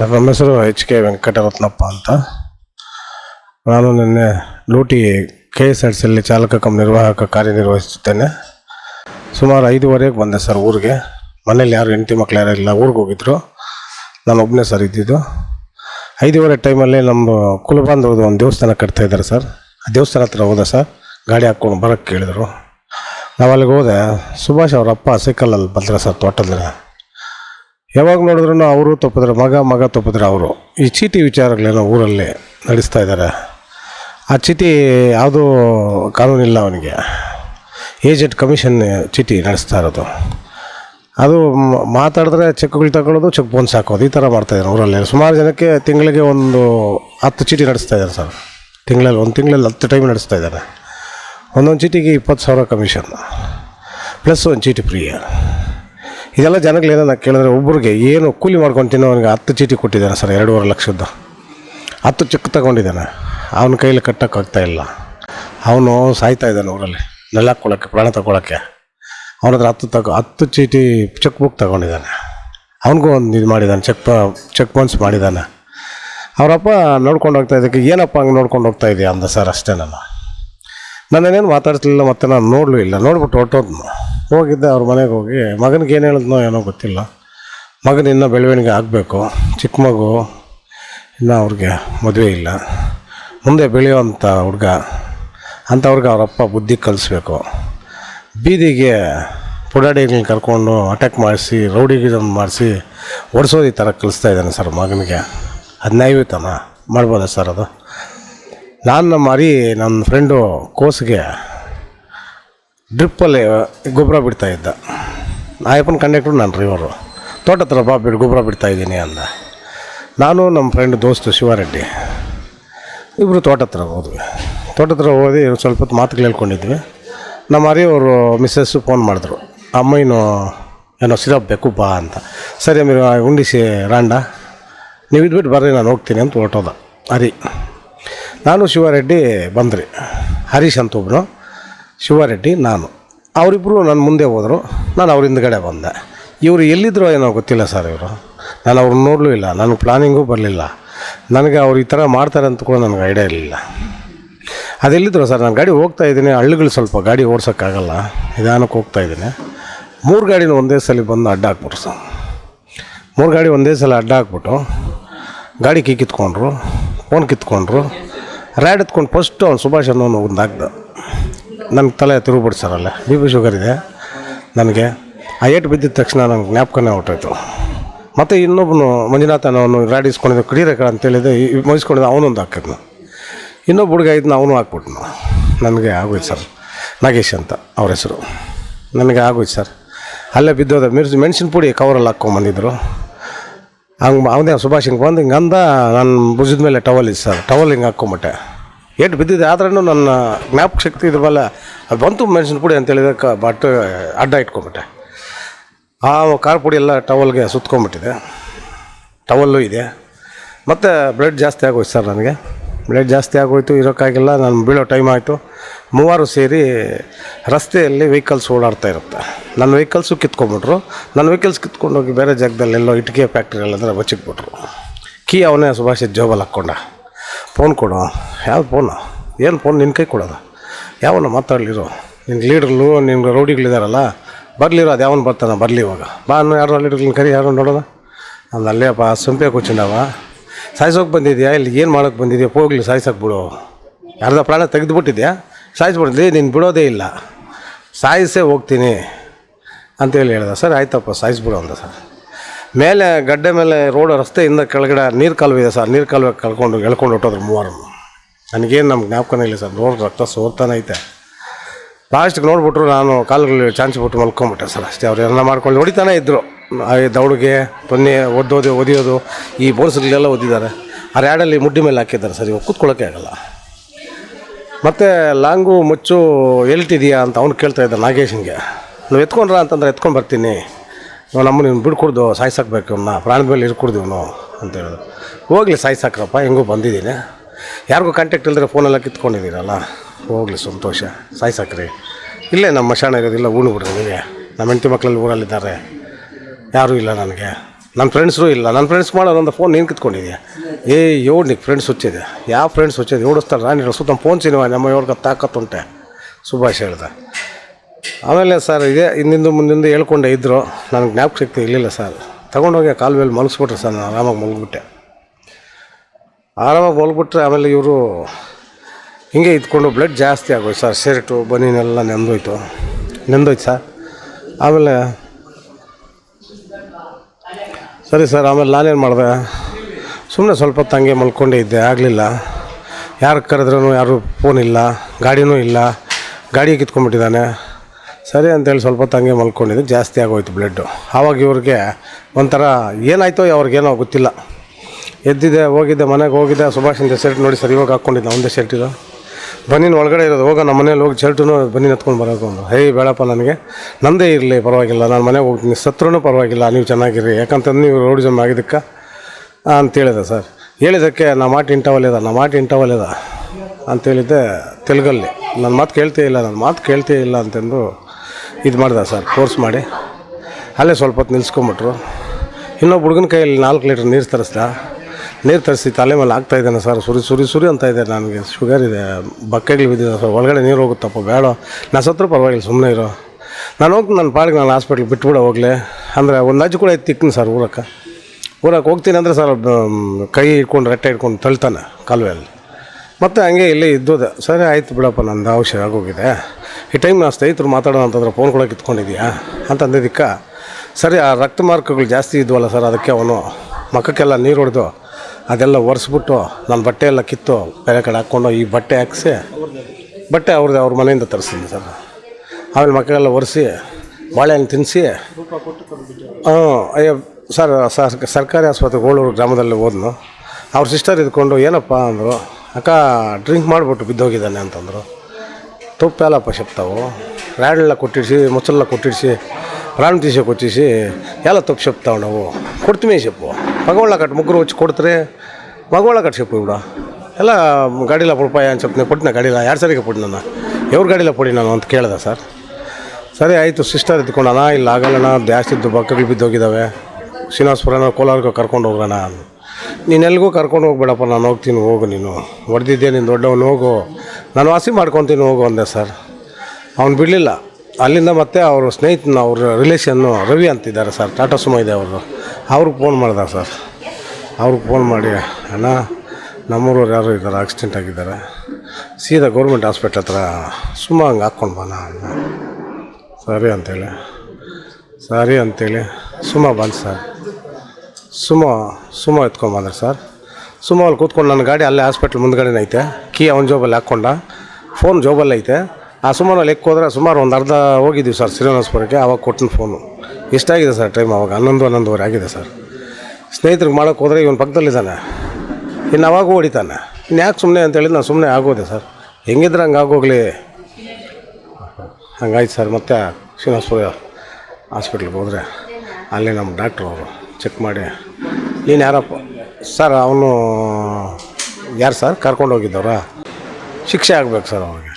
ನಮ್ಮ ಹೆಸರು H K ವೆಂಕಟರತ್ನಪ್ಪ ಅಂತ. ನಾನು ನಿನ್ನೆ ಲೂಟಿ ಕೆ ಎಸ್ ಆರ್ ಸಿಯಲ್ಲಿ ಚಾಲಕ ಕಮ್ ನಿರ್ವಾಹಕ ಕಾರ್ಯನಿರ್ವಹಿಸುತ್ತೇನೆ ಸುಮಾರು ಐದುವರೆಗೆ ಬಂದೆ ಸರ್ ಊರಿಗೆ. ಮನೇಲಿ ಯಾರು ಹೆಂಡತಿ ಮಕ್ಳು ಯಾರು ಇಲ್ಲ, ಊರಿಗೆ ಹೋಗಿದ್ರು. ನಾನು ಒಬ್ಬನೇ ಸರ್ ಇದ್ದಿದ್ದು. ಐದೂವರೆ ಟೈಮಲ್ಲಿ ನಮ್ಮ ಕುಲಬಾಂಧವ್ರದ್ದು ಒಂದು ದೇವಸ್ಥಾನ ಕಟ್ತಾ ಇದ್ದಾರೆ ಸರ್. ಆ ದೇವಸ್ಥಾನ ಹತ್ರ ಹೋದೆ ಸರ್. ಗಾಡಿ ಹಾಕ್ಕೊಂಡು ಬರೋಕ್ಕೆ ಕೇಳಿದರು. ನಾವು ಅಲ್ಲಿಗೆ ಹೋದೆ. ಸುಭಾಷ್ ಅವ್ರ ಅಪ್ಪ ಸೈಕಲಲ್ಲಿ ಬಂದ್ರೆ ಸರ್ ತೋಟದಲ್ಲಿ. ಯಾವಾಗ ನೋಡಿದ್ರೂ ಅವರು ತಪ್ಪಿದ್ರೆ ಮಗ ಮಗ ತಪ್ಪಿದ್ರೆ ಅವರು. ಈ ಚೀಟಿ ವಿಚಾರಗಳೇನೋ ಊರಲ್ಲಿ ನಡೆಸ್ತಾ ಇದ್ದಾರೆ. ಆ ಚೀಟಿ ಯಾವುದೂ ಕಾನೂನಿಲ್ಲ ಅವನಿಗೆ. ಏಜೆಂಟ್ ಕಮಿಷನ್ ಚೀಟಿ ನಡೆಸ್ತಾ ಇರೋದು. ಅದು ಮಾತಾಡಿದ್ರೆ ಚೆಕ್ಗಳು ತಗೊಳ್ಳೋದು, ಚೆಕ್ ಬೌನ್ಸ್ ಹಾಕೋದು, ಈ ಥರ ಮಾಡ್ತಾಯಿದ್ದಾರೆ ಊರಲ್ಲಿ. ಸುಮಾರು ಜನಕ್ಕೆ ತಿಂಗಳಿಗೆ ಒಂದು ಹತ್ತು ಚೀಟಿ ನಡೆಸ್ತಾ ಇದ್ದಾರೆ ಸರ್. ತಿಂಗಳಲ್ಲಿ, ಒಂದು ತಿಂಗಳಲ್ಲಿ ಹತ್ತು ಟೈಮ್ ನಡೆಸ್ತಾ ಇದ್ದಾರೆ. ಒಂದೊಂದು ಚೀಟಿಗೆ ಇಪ್ಪತ್ತು ಸಾವಿರ ಕಮಿಷನ್. ಪ್ಲಸ್ ಒಂದು ಚೀಟಿ ಫ್ರೀ. ಇದೆಲ್ಲ ಜನಗಳೇನೋ ನಾನು ಕೇಳಿದ್ರೆ ಒಬ್ಬರಿಗೆ ಏನು ಕೂಲಿ ಮಾಡ್ಕೊತೀನೋ ಅವನಿಗೆ ಹತ್ತು ಚೀಟಿ ಕೊಟ್ಟಿದ್ದಾನೆ ಸರ್, ಎರಡೂವರೆ ಲಕ್ಷದ್ದು. ಹತ್ತು ಚಿಕ್ಕ ತಗೊಂಡಿದ್ದಾನೆ. ಅವನ ಕೈಲಿ ಕಟ್ಟೋಕ್ಕಾಗ್ತಾ ಇಲ್ಲ. ಅವನು ಸಾಯ್ತಾ ಇದ್ದಾನೆ ಊರಲ್ಲಿ ನೆಲ ಹಾಕ್ಕೊಳ್ಳೋಕ್ಕೆ ಪ್ರಾಣ ತಗೊಳ್ಳೋಕ್ಕೆ ಅವನ ಹತ್ರ ಹತ್ತು ತಗೋ, ಹತ್ತು ಚೀಟಿ ಚೆಕ್ ಬುಕ್ ತಗೊಂಡಿದ್ದಾನೆ. ಅವನಿಗೂ ಒಂದು ಇದು ಮಾಡಿದ್ದಾನೆ ಚೆಕ್ ಚೆಕ್ ಬೌನ್ಸ್ ಮಾಡಿದ್ದಾನೆ. ಅವರಪ್ಪ ನೋಡ್ಕೊಂಡು ಹೋಗ್ತಾ ಇದಕ್ಕೆ, ಏನಪ್ಪ ಹಂಗೆ ನೋಡ್ಕೊಂಡು ಹೋಗ್ತಾ ಇದೆಯಾ? ಅಂದ ಸರ್ ಅಷ್ಟೇ ನಾನು. ನಾನೇನೇನು ಮಾತಾಡ್ತಿಲ್ಲ ಮತ್ತೆ ನಾನು ನೋಡಲೂ ಇಲ್ಲ. ನೋಡ್ಬಿಟ್ಟು ಹೊರಟೋದ್ನು. ಹೋಗಿದ್ದೆ ಅವ್ರ ಮನೆಗೆ ಹೋಗಿ. ಮಗನಿಗೆ ಏನು ಹೇಳಿದ್ನೋ ಏನೋ ಗೊತ್ತಿಲ್ಲ. ಮಗನ ಇನ್ನೂ ಬೆಳವಣಿಗೆ ಆಗಬೇಕು. ಚಿಕ್ಕ ಮಗು ಇನ್ನೂ ಅವ್ರಿಗೆ ಮದುವೆ ಇಲ್ಲ. ಮುಂದೆ ಬೆಳೆಯುವಂಥ ಹುಡುಗ ಅಂಥವ್ರಿಗೆ ಅವರಪ್ಪ ಬುದ್ಧಿ ಕಲಿಸ್ಬೇಕು. ಬೀದಿಗೆ ಪುಡಾಡಿಗಳನ್ನ ಕರ್ಕೊಂಡು ಅಟ್ಯಾಕ್ ಮಾಡಿಸಿ ರೌಡಿಗಿಜಮ್ ಮಾಡಿಸಿ ಓಡಿಸೋದು ಈ ಥರ ಕಲಿಸ್ತಾ ಇದ್ದಾನೆ ಸರ್ ಮಗನಿಗೆ. ಅದು ನೈವೇತನ ಮಾಡ್ಬೋದಾ ಸರ್ ಅದು? ನಾನು ನಮ್ಮ ನನ್ನ ಫ್ರೆಂಡು ಕೋಸ್ಗೆ ಡ್ರಿಪ್ಪಲ್ಲಿ ಗೊಬ್ಬರ ಬಿಡ್ತಾ ಇದ್ದ. ಆಯಪ್ಪನ ಕಂಡಕ್ಟ್ರು ನಾನು ಡ್ರೈವರು ತೋಟ ಹತ್ರ ಬಾ ಬಿಡು, ಗೊಬ್ಬರ ಬಿಡ್ತಾ ಇದ್ದೀನಿ ಅಂದ. ನಾನು ನಮ್ಮ ಫ್ರೆಂಡ್ ದೋಸ್ತು ಶಿವಾರೆಡ್ಡಿ. ಇಬ್ಬರು ತೋಟ ಹತ್ರ ಹೋದ್ವಿ. ತೋಟ ಹತ್ರ ಹೋಗಿ ಒಂದ್ ಸ್ವಲ್ಪ ಹೊತ್ತು ಮಾತುಗಳು ಹೇಳ್ಕೊಂಡಿದ್ವಿ. ನಮ್ಮ ಮರಿಯವರು ಮಿಸ್ಸಸ್ಸು ಫೋನ್ ಮಾಡಿದ್ರು. ಅಮ್ಮಯ್ಯನು ಏನೋ ಸಿರಪ್ ಬೇಕು, ಬಾ ಅಂತ. ಸರಿ ಅಮ್ಮ ಉಂಡಿಸಿ ರಾಂಡ. ನೀವು ಇದ್ಬಿಟ್ಟು ಬರ್ರಿ, ನಾನು ಹೋಗ್ತೀನಿ ಅಂತ ಹೊರಟೋದ ಹರಿ ನಾನು ಶಿವಾರೆಡ್ಡಿ ಬಂದ್ರಿ. ಹರೀಶ್ ಅಂತ ಒಬ್ಬನು ಶಿವಾರೆಡ್ಡಿ, ನಾನು. ಅವರಿಬ್ಬರು ನನ್ನ ಮುಂದೆ ಹೋದರು. ನಾನು ಅವ್ರ ಹಿಂದ್ಗಡೆ ಬಂದೆ. ಇವರು ಎಲ್ಲಿದ್ರೋ ಏನೋ ಗೊತ್ತಿಲ್ಲ ಸರ್ ಇವರು. ನಾನು ಅವ್ರನ್ನ ನೋಡಲೂ ಇಲ್ಲ. ನನಗೆ ಪ್ಲಾನಿಂಗೂ ಬರಲಿಲ್ಲ. ನನಗೆ ಅವ್ರು ಈ ಥರ ಮಾಡ್ತಾರೆ ಅಂತ ಕೂಡ ನನಗೆ ಐಡಿಯಾ ಇರಲಿಲ್ಲ. ಅದೆಲ್ಲಿದ್ರು ಸರ್? ನಾನು ಗಾಡಿ ಹೋಗ್ತಾ ಇದ್ದೀನಿ. ಹಳ್ಳಿಗಳು ಸ್ವಲ್ಪ ಗಾಡಿ ಓಡ್ಸೋಕ್ಕಾಗಲ್ಲ. ನಿಧಾನಕ್ಕೆ ಹೋಗ್ತಾ ಇದ್ದೀನಿ. ಮೂರು ಗಾಡಿನ ಒಂದೇ ಸಲ ಬಂದು ಅಡ್ಡ ಹಾಕ್ಬಿಟ್ರು ಸರ್. ಮೂರು ಗಾಡಿ ಒಂದೇ ಸಲ ಅಡ್ಡ ಹಾಕ್ಬಿಟ್ಟು ಗಾಡಿ ಕೀ ಕಿತ್ಕೊಂಡ್ರು ಫೋನ್ ಕಿತ್ಕೊಂಡ್ರು. ರ್ಯಾಡ್ ಎತ್ಕೊಂಡು ಫಸ್ಟು ಅವ್ನು ಸುಭಾಷ್ ಅನ್ನೋನು ಒಂದು ಹಾಕ್ದ. ನನ್ನ ತಲೆ ತಿರುಗ್ಬಿಟ್ಟು ಸರ್ ಅಲ್ಲೇ. ಬಿ ಪಿ ಶುಗರ್ ಇದೆ. ನನಗೆ ಆ ಏಟು ಬಿದ್ದಿದ ತಕ್ಷಣ ನನಗೆ ಜ್ಞಾಪಕನೇ ಹೊಟ್ಟೋಯ್ತು ಮತ್ತು ಇನ್ನೊಬ್ಬನು ಮಂಜುನಾಥ ಅವನು ರ್ಯಾಡ್ ಇಸ್ಕೊಂಡಿದ್ದ ಕಡೀರೆ ಅಂತೇಳಿದೆ ಅವನು ಅವನೊಂದು ಹಾಕಿದ್ನು. ಇನ್ನೊಬ್ಬ ಹುಡುಗ ಇದ್ನ ಅವನು ಹಾಕ್ಬಿಟ್ನು. ನನಗೆ ಆಗೋಯ್ತು ಸರ್. ನಾಗೇಶ್ ಅಂತ ಅವ್ರ ಹೆಸರು. ನನಗೆ ಆಗೋಯ್ತು ಸರ್. ಅಲ್ಲೇ ಬಿದ್ದೋದ ಮಿರ್ಚಿ ಮೆಣಸಿನ ಪುಡಿ ಕವರಲ್ಲಿ ಹಾಕ್ಕೊಂಬಂದಿದ್ರು ಹಂಗೆ ಅವನೇ ಸುಭಾಷ್ ಹಿಂಗೆ ಬಂದು ಹಿಂಗೆ ಅಂದ, ನಾನು ಭುಜದ ಮೇಲೆ ಟವಲ್ ಇದೆ ಸರ್. ಟವಲ್ ಹಿಂಗೆ ಹಾಕ್ಕೊಂಬಿಟ್ಟೆ ಏಟು ಬಿದ್ದಿದೆ ಆದ್ರೂ ನನ್ನ ಜ್ಞಾಪಕ ಶಕ್ತಿ ಇದ್ರ ಮೇಲೆ ಅದು ಬಂತು ಮೆಣಸಿನ ಪುಡಿ ಅಂತೇಳಿದಕ್ಕೆ ಬಟ್, ಅಡ್ಡ ಇಟ್ಕೊಂಬಿಟ್ಟೆ ಆ ಕಾರ್ ಪುಡಿ ಎಲ್ಲ ಟವಲ್ಗೆ ಸುತ್ಕೊಂಬಿಟ್ಟಿದೆ ಟವಲ್ಲು ಇದೆ. ಮತ್ತು ಬ್ಲಡ್ ಜಾಸ್ತಿ ಆಗೋಯ್ತು ಸರ್ ನನಗೆ. ಬ್ಲಡ್ ಜಾಸ್ತಿ ಆಗೋಯ್ತು, ಇರೋಕ್ಕಾಗಿಲ್ಲ, ನಾನು ಬೀಳೋ ಟೈಮ್ ಆಯಿತು. ಮೂವರು ಸೇರಿ ರಸ್ತೆಯಲ್ಲಿ ವೆಹಿಕಲ್ಸ್ ಓಡಾಡ್ತಾ ಇರುತ್ತೆ. ನನ್ನ ವೆಹಿಕಲ್ಸು ಕಿತ್ಕೊಂಡ್ಬಿಟ್ರು. ನನ್ನ ವೆಹಿಕಲ್ಸ್ ಕಿತ್ಕೊಂಡೋಗಿ ಬೇರೆ ಜಾಗದಲ್ಲಿ ಎಲ್ಲೋ ಇಟ್ಟಿಗೆ ಫ್ಯಾಕ್ಟ್ರಿ ಎಲ್ಲಂದ್ರೆ ಬಚ್ಚಿಟ್ಬಿಟ್ರು. ಕೀ ಅವನೇ ಸುಭಾಷಿತ್ ಜೋಬಲ್ ಹಾಕ್ಕೊಂಡ. ಫೋನ್ ಕೊಡು. ಯಾವ್ದು ಫೋನು ಏನು ಫೋನ್ ನಿನ್ನ ಕೈ ಕೊಡೋದು. ಯಾವನ ಮಾತಾಡಲಿರೋ ನಿನ್ನ ಲೀಡ್ರ್ಲು ನಿನ್ನ ರೌಡಿಗಳಿದಾರಲ್ಲ, ಬರಲಿರೋ, ಅದು ಯಾವನು ಬರ್ತಾನೆ? ಬರಲಿ ಇವಾಗ. ಬಾ ಅನ್ನೋ ಯಾರು ಲೀಡರ್ಗಳನ್ನ ಕರಿ ಯಾರು ನೋಡೋಣ. ಅಂದ ಅಲ್ಲೇಪ್ಪ ಸುಂಪೆ ಕೂಚಿಂಡವ ಸಾಯಿಸೋಕೆ ಬಂದಿದ್ಯಾ? ಇಲ್ಲಿ ಏನು ಮಾಡೋಕೆ ಬಂದಿದ್ಯಾ? ಹೋಗ್ಲಿ, ಸಾಯಿಸೋಕೆ ಬಿಡು. ಅರ್ಧ ಪ್ರಾಣ ತೆಗೆದುಬಿಟ್ಟಿದ್ಯಾ? ಸಾಯಿಸ್ಬಿಡ್ಲಿ ನೀನು ಬಿಡೋದೇ ಇಲ್ಲ. ಸಾಯಿಸೇ ಹೋಗ್ತೀನಿ. ಅಂತೇಳಿ ಹೇಳ್ದೆ. ಸರ್, ಆಯ್ತಪ್ಪ ಸಾಯಿಸ್ಬಿಡು ಅಂತ ಸರ್. ಮೇಲೆ ಗಡ್ಡೆ ಮೇಲೆ ರೋಡ್ ರಸ್ತೆಯಿಂದ ಕೆಳಗಡೆ ನೀರು ಕಾಲುವೆ ಇದೆ ಸರ್. ನೀರು ಕಾಲುವೆ ಕಳ್ಕೊಂಡು ಎಳ್ಕೊಂಡು ಹೊಟ್ಟೋದ್ರು ಮೂವರು. ನನಗೇನು ನಮ್ಮ ಜ್ಞಾಪಕನೇ ಇಲ್ಲ ಸರ್. ರೋಡ್ ರಕ್ತ ಸೋರ್ತಾನೆ ಐತೆ. ಲಾಸ್ಟಿಗೆ ನೋಡ್ಬಿಟ್ರು ನಾನು ಕಾಲುಗಳು ಚಾನ್ಸ್ ಬಿಟ್ಟು ಮಲ್ಕೊಂಬಿಟ್ಟೆ ಸರ್ ಅಷ್ಟೇ. ಅವ್ರು ಎಲ್ಲ ಮಾಡ್ಕೊಂಡು ಹೊಡಿತಾನೆ ಇದ್ದರು ದೌಡಿಗೆ ತೊನ್ನೆ ಒದ್ದೋದು, ಒದಿಯೋದು, ಈ ಬೋರ್ಸ್ಗಳೆಲ್ಲ ಒದ್ದಿದ್ದಾರೆ. ಆ ರ್ಯಾಡಲ್ಲಿ ಮುಡ್ಡಿ ಮೇಲೆ ಹಾಕಿದ್ದಾರೆ ಸರ್. ಇವಾಗ ಕೂತ್ಕೊಳ್ಳೋಕೆ ಆಗಲ್ಲ. ಮತ್ತು ಲಾಂಗು, ಮುಚ್ಚು ಎಲ್ಟಿದೆಯಾ ಅಂತ ಅವ್ನು ಕೇಳ್ತಾ ಇದ್ದ ನಾಗೇಶನ್ಗೆ. ನೀವು ಎತ್ಕೊಂಡ್ರ? ಅಂತಂದ್ರೆ, ಎತ್ಕೊಂಡು ಬರ್ತೀನಿ. ಇವ ನಮ್ಮ ನೀನು ಬಿಡ್ಕೊಡ್ದು, ಸಾಯ್ಸಾಕ್ಬೇಕು ಇವನ್ನ ಪ್ರಾಣದ ಮೇಲೆ ಇರ್ಕೊಡ್ದು ಇವನು ಅಂತ ಹೇಳಿದ್ರು. ಹೋಗ್ಲಿ ಸಾಯ್ಸಾಕ್ರಪ್ಪ, ಹೆಂಗೂ ಬಂದಿದ್ದೀನಿ. ಯಾರಿಗೂ ಕಾಂಟ್ಯಾಕ್ಟ್ ಇಲ್ಲದ್ರೆ ಫೋನೆಲ್ಲ ಕಿತ್ಕೊಂಡಿದ್ದೀರಲ್ಲ? ಹೋಗಲಿ ಸಂತೋಷ, ಸಾಯ್ಸಾಕ್ರಿ. ಇಲ್ಲೇ ನಮ್ಮ ಮಶಾಣ ಇರೋದಿಲ್ಲ ಊನು ಬಿಡ್ರಿ ನಿಮಗೆ ನಮ್ಮ ಹೆಂಡತಿ ಮಕ್ಕಳಲ್ಲಿ ಊರಲ್ಲಿದ್ದಾರೆ. ಯಾರೂ ಇಲ್ಲ ನನಗೆ. ನನ್ನ ಫ್ರೆಂಡ್ಸರು ಇಲ್ಲ. ನನ್ನ ಫ್ರೆಂಡ್ಸ್ ಮಾಡೋ ಒಂದು ಫೋನ್ ನೀನು ಕಿತ್ಕೊಂಡಿದ್ಯಾ ಏ ಏಳು ನಿಕ್ ಫ್ರೆಂಡ್ಸ್ ಹುಚ್ಚಿದೆ. ಯಾವ ಫ್ರೆಂಡ್ಸ್ ಹುಚ್ಚಿದೆ? ಓಡಿಸ್ತಾರೆ ನಾನು ಸುತ್ತ ಫೋನ್ ಸಿನಿಮಾ ನಮ್ಮ ಇವ್ರಿಗೆ ತಾಕತ್ತುಂಟೆ ಸುಭಾಷ್ ಹೇಳ್ದೆ. ಆಮೇಲೆ ಸರ್ ಇದೇ ಹಿಂದಿಂದು ಮುಂದಿಂದು ಹೇಳ್ಕೊಂಡೆ ಇದ್ದರು ನನಗೆ ಜ್ಞಾಪಕ ಶಕ್ತಿ ಇರಲಿಲ್ಲ ಸರ್. ತಗೊಂಡೋಗಿ ಕಾಲು ಮೇಲೆ ಮಲಗಿಸ್ಬಿಟ್ರೆ ಸರ್ ನಾನು ಆರಾಮಾಗಿ ಮಲಗಿಬಿಟ್ಟೆ. ಆರಾಮಾಗಿ ಮಲಗಿಬಿಟ್ರೆ ಆಮೇಲೆ ಇವರು ಹಿಂಗೆ ಇದ್ಕೊಂಡು ಬ್ಲಡ್ ಜಾಸ್ತಿ ಆಗೋಯ್ತು ಸರ್. ಶರ್ಟು, ಬನೀನೆಲ್ಲ ನೆಂದೋಯ್ತು. ನೆಂದೋಯ್ತು ಸರ್. ಆಮೇಲೆ ಸರಿ ಸರ್, ಆಮೇಲೆ ನಾನೇನು ಮಾಡಿದೆ? ಸುಮ್ಮನೆ ಸ್ವಲ್ಪ ತಂಗೆ ಮಲ್ಕೊಂಡೇ ಇದ್ದೆ. ಆಗಲಿಲ್ಲ. ಯಾರು ಕರೆದ್ರೂ ಯಾರು ಫೋನ್ ಇಲ್ಲ. ಗಾಡಿನೂ ಇಲ್ಲ. ಗಾಡಿ ಕಿತ್ಕೊಂಡ್ಬಿಟ್ಟಿದ್ದಾನೆ. ಸರಿ ಅಂತೇಳಿ ಸ್ವಲ್ಪ ತಂಗೆ ಮಲ್ಕೊಂಡಿದ್ದು, ಜಾಸ್ತಿ ಆಗೋಯ್ತು ಬ್ಲಡ್ಡು ಆವಾಗ ಇವ್ರಿಗೆ ಒಂಥರ ಏನಾಯ್ತೋ ಅವ್ರಿಗೇನೋ ಗೊತ್ತಿಲ್ಲ. ಎದ್ದಿದೆ, ಹೋಗಿದ್ದೆ, ಮನೆಗೆ ಹೋಗಿದ್ದೆ ಸುಭಾಷಿಂದ ಶರ್ಟ್ ನೋಡಿ ಸರ್, ಇವಾಗ ಹಾಕ್ಕೊಂಡಿದ್ದೆ ಒಂದೇ ಶರ್ಟ್ ಇದು. ಬನ್ನಿನ ಒಳಗಡೆ ಇರೋದು, ಹೋಗ ನಮ್ಮ ಮನೇಲಿ ಹೋಗಿ ಶರ್ಟು ಬನ್ನಿ ಎತ್ಕೊಂಡು ಬರೋದು ಹೇ, ಬೇಡಪ್ಪ ನನಗೆ. ನಂದೇ ಇರಲಿ, ಪರವಾಗಿಲ್ಲ. ನಾನು ಮನೆಗೆ ಹೋಗ್ತೀನಿ. ಸತ್ರೂ ಪರವಾಗಿಲ್ಲ, ನೀವು ಚೆನ್ನಾಗಿರಿ. ಯಾಕಂತಂದು ನೀವು ರೋಡ್ ಜಮ್ ಆಗಿದ್ದಕ್ಕೆ ಅಂತೇಳಿದೆ ಸರ್. ಹೇಳಿದ್ದಕ್ಕೆ, ನಾ ಮಾತು ಇಂಟವಲ್ಲಿದ ನಾ ಮಾತು ಇದೆ ಅಂತೇಳಿದ್ದೆ, ತೆಲುಗಲ್ಲಿ. ನನ್ನ ಮಾತು ಕೇಳ್ತೇ ಇಲ್ಲ ನನ್ನ ಮಾತು ಕೇಳ್ತೇ ಇಲ್ಲ ಅಂತಂದು ಇದು ಮಾಡ್ದೆ ಸರ್ ಫೋರ್ಸ್ ಮಾಡಿ. ಅಲ್ಲೇ ಸ್ವಲ್ಪ ಹೊತ್ತು ನಿಲ್ಸ್ಕೊಂಬಿಟ್ರು. ಇನ್ನೊಬ್ಬ ಹುಡುಗನ ಕೈಯಲ್ಲಿ ನಾಲ್ಕು ಲೀಟ್ರ್ ನೀರು ತರಿಸ್ದ. ನೀರು ತರಿಸಿ ತಲೆ ಮೇಲೆ ಆಗ್ತಾ ಇದ್ದಾನೆ ಸರ್, ಸುರಿ ಸುರಿ ಸುರಿ ಅಂತ ಇದೆ ನನಗೆ. ಶುಗರ್ ಇದೆ, ಬಕ್ಕೆಗಳು ಬಿದ್ದಿದೆ ಸರ್, ಒಳಗಡೆ ನೀರು ಹೋಗುತ್ತಪ್ಪ, ಬೇಡ. ನಾ ಸತ್ರ ಪರವಾಗಿಲ್ಲ ಸುಮ್ಮನೆ ಇರೋ. ನಾನು ಹೋಗ್ತೀನಿ ನನ್ನ ಪಾಡಿಗೆ ನಾನು ಹಾಸ್ಪಿಟ್ಲಿಗೆ ಬಿಟ್ಬಿಡ ಹೋಗಲಿ. ಅಂದರೆ ಒಂದು ಅಜ್ಜು ಕೂಡ ಎತ್ತಿಕ್ತೀನಿ ಸರ್ ಊರಕ್ಕೆ. ಊರಕ್ಕೆ ಹೋಗ್ತೀನಿ ಅಂದರೆ ಸರ್ ಕೈ ಇಟ್ಕೊಂಡು ರೆಟ್ಟೆ ಇಟ್ಕೊಂಡು ತಳ್ತಾನೆ, ಕಾಲುವೆಯಲ್ಲಿ. ಮತ್ತು ಹಂಗೆ ಇಲ್ಲೇ ಇದ್ದೋದೆ. ಸರಿ ಆಯ್ತು ಬಿಡಪ್ಪ, ನಂದು ಅವಶ್ಯ ಆಗೋಗಿದೆ. ಈ ಟೈಮ್ ನಾನು ಸ್ನೇಹಿತರು ಮಾತಾಡೋಣ ಅಂತಂದ್ರೆ ಫೋನ್ ಕೂಡ ಕಿತ್ಕೊಂಡಿದ್ಯಾ? ಅಂತ ಅಂದಿದ್ದಕ್ಕೆ. ಸರಿ, ಆ ರಕ್ತ ಮಾರ್ಕಗಳು ಜಾಸ್ತಿ ಇದ್ವಲ್ಲ ಸರ್, ಅದಕ್ಕೆ ಅವನು ಮಕ್ಕಕ್ಕೆಲ್ಲ ನೀರು ಹೊಡೆದು ಅದೆಲ್ಲ ಒರೆಸ್ಬಿಟ್ಟು ನನ್ನ ಬಟ್ಟೆ ಎಲ್ಲ ಕಿತ್ತು ಬೇರೆ ಕಡೆ ಹಾಕ್ಕೊಂಡು ಈ ಬಟ್ಟೆ ಹಾಕಿಸಿ, ಬಟ್ಟೆ ಅವ್ರದ್ದು ಅವ್ರ ಮನೆಯಿಂದ ತರಿಸಿದ್ದೆ ಸರ್. ಆಮೇಲೆ ಮಕ್ಕಳೆಲ್ಲ ಒರೆಸಿ ಬಾಳೆಹಣ್ಣು ತಿನ್ನಿಸಿ ಹಾಂ ಸರ್ ಸರ್ಕಾರಿ ಆಸ್ಪತ್ರೆ ಗೋಳೂರು ಗ್ರಾಮದಲ್ಲಿ ಹೋದ್ನು. ಅವ್ರ ಸಿಸ್ಟರ್ ಇದ್ಕೊಂಡು, ಏನಪ್ಪ ಅಂದರು ಅಕ್ಕ ಡ್ರಿಂಕ್ ಮಾಡಿಬಿಟ್ಟು ಬಿದ್ದೋಗಿದ್ದಾನೆ ಅಂತಂದರು. ತುಪ್ಪೆಲ್ಲ ಪಶಪ್ತಾವು. ರ್ಯಾಡೆಲ್ಲ ಕೊಟ್ಟಿಡಿಸಿ ಮೊಸಲೆಲ್ಲ ಕೊಟ್ಟಿಡಿಸಿ, ಪ್ರಾಣ ತೀಸೆ ಕೊಚ್ಚಿಸಿ ಎಲ್ಲ ತುಪ್ಪ ಶಪ್ತಾವೆ ನಾವು. ಕೊಡ್ತೀವಿ ಶಪ್ಪು. ಮಗವಳ್ಳ ಕಟ್ಟು ಮುಗ್ಗರು ಹಚ್ಚಿ ಕೊಡ್ತಾರೆ ಮಗವಳ್ಳ ಕಟ್ಟು ಶಪ್ಪು ಇವಡ ಎಲ್ಲ ಗಾಡಿಲ ಪುಡ್ಪಾಯ ಅಂತ ಸ್ವಲ್ಪ ಕೊಟ್ಟಿನ ಗಾಡಿಲ ಎರಡು ಸರಿಗೆ ಪುಡಿ ನಾನು? ಎವ್ರ ಗಾಡಿಲ ಪುಡಿ ನಾನು ಅಂತ ಕೇಳಿದೆ ಸರ್. ಸರಿ, ಆಯಿತು ಸಿಸ್ಟರ್ ಎತ್ಕೊಂಡಣ ಇಲ್ಲ ಆಗಲ್ಲಣ್ಣ, ಜಾಸ್ತಿ ಇದ್ದು ಬಕ್ಕಗಳು ಬಿದ್ದೋಗಿದ್ದಾವೆ. ಶ್ರೀನಿವಾಸಪುರ ಕೋಲಾರಕ್ಕೆ ಕರ್ಕೊಂಡು ಹೋಗೋಣ ನೀನು ಎಲ್ಗೂ ಕರ್ಕೊಂಡು ಹೋಗ್ಬೇಡಪ್ಪ, ನಾನು ಹೋಗ್ತೀನಿ, ಹೋಗು ನೀನು. ಹೊಡೆದಿದ್ದೆ, ನೀನು ದೊಡ್ಡವನು, ಹೋಗು. ನಾನು ವಾಸಿ ಮಾಡ್ಕೊತೀನಿ, ಹೋಗು ಅಂದೆ ಸರ್. ಅವ್ನು ಬಿಡಲಿಲ್ಲ. ಅಲ್ಲಿಂದ ಮತ್ತೆ ಅವರು ಸ್ನೇಹಿತನ, ಅವ್ರ ರಿಲೇಷನ್ನು ರವಿ ಅಂತಿದ್ದಾರೆ ಸರ್, ಟಾಟಾ ಸುಮ ಇದೆ ಅವರು. ಅವ್ರಿಗೆ ಫೋನ್ ಮಾಡಿದ ಸರ್. ಅವ್ರಿಗೆ ಫೋನ್ ಮಾಡಿ, ಅಣ್ಣ, ನಮ್ಮೂರವ್ರು ಯಾರು ಇದ್ದಾರೆ ಆಕ್ಸಿಡೆಂಟ್ ಆಗಿದ್ದಾರೆ. ಸೀದಾ ಗೌರ್ಮೆಂಟ್ ಹಾಸ್ಪಿಟ್ಲ್ ಹತ್ರ ಸುಮ್ಮ ಹಂಗೆ ಹಾಕ್ಕೊಂಡು ಬಾನ ಸರಿ ಅಂತೇಳಿ. ಸರಿ ಅಂತೇಳಿ ಸುಮ್ಮ ಬಂದು ಸರ್. ಸುಮ ಸುಮ ಎತ್ಕೊಂಬಂದ್ರೆ ಸರ್. ಸುಮ್ಮ ಅಲ್ಲಿ ಕೂತ್ಕೊಂಡು ನನ್ನ ಗಾಡಿ ಅಲ್ಲೇ ಹಾಸ್ಪಿಟ್ಲ್ ಮುಂದ್ಗಡೆನೇ ಐತೆ. ಕೀ ಅವನ ಜೋಬಲ್ಲಿ ಹಾಕ್ಕೊಂಡ. ಫೋನ್ ಜೋಬಲ್ಲಿ ಐತೆ. ಆ ಸುಮಾರಲ್ಲಿ ಲೆಕ್ಕ ಹೋದ್ರೆ ಸುಮಾರು ಒಂದು ಅರ್ಧ ಹೋಗಿದ್ದೀವಿ ಸರ್ ಶ್ರೀನಿವಾಸಪುರಕ್ಕೆ, ಅವಾಗ ಕೊಟ್ಟಿನ ಫೋನು ಇಷ್ಟಾಗಿದೆ ಸರ್ ಟೈಮ್ ಅವಾಗ? ಹನ್ನೊಂದು, ಹನ್ನೊಂದುವರೆ ಆಗಿದೆ ಸರ್. ಸ್ನೇಹಿತರಿಗೆ ಮಾಡೋಕೆ ಹೋದರೆ ಇವನು ಪಕ್ಕದಲ್ಲಿದ್ದಾನೆ ಇನ್ನು ಅವಾಗ ಹೊಡಿತಾನೆ. ಇನ್ನು ಯಾಕೆ ಸುಮ್ಮನೆ ಅಂತೇಳಿ ನಾನು ಸುಮ್ಮನೆ ಆಗೋದೆ ಸರ್. ಹೆಂಗಿದ್ರೆ ಹಂಗೆ ಆಗೋಗ್ಲಿ. ಹಂಗಾಯ್ತು ಸರ್. ಮತ್ತೆ ಶ್ರೀನಿವಾಸಪುರ ಹಾಸ್ಪಿಟ್ಲಿಗೆ ಹೋದರೆ, ಅಲ್ಲಿ ನಮ್ಮ ಡಾಕ್ಟ್ರು ಅವರು. ಚೆಕ್ ಮಾಡಿ. ನೀನು ಯಾರಪ್ಪ? ಸರ್ ಅವನು ಯಾರು ಸರ್? ಕರ್ಕೊಂಡು ಹೋಗಿದ್ದವ್ರಾ? ಶಿಕ್ಷೆ ಆಗ್ಬೇಕು ಸರ್ ಅವ್ರಿಗೆ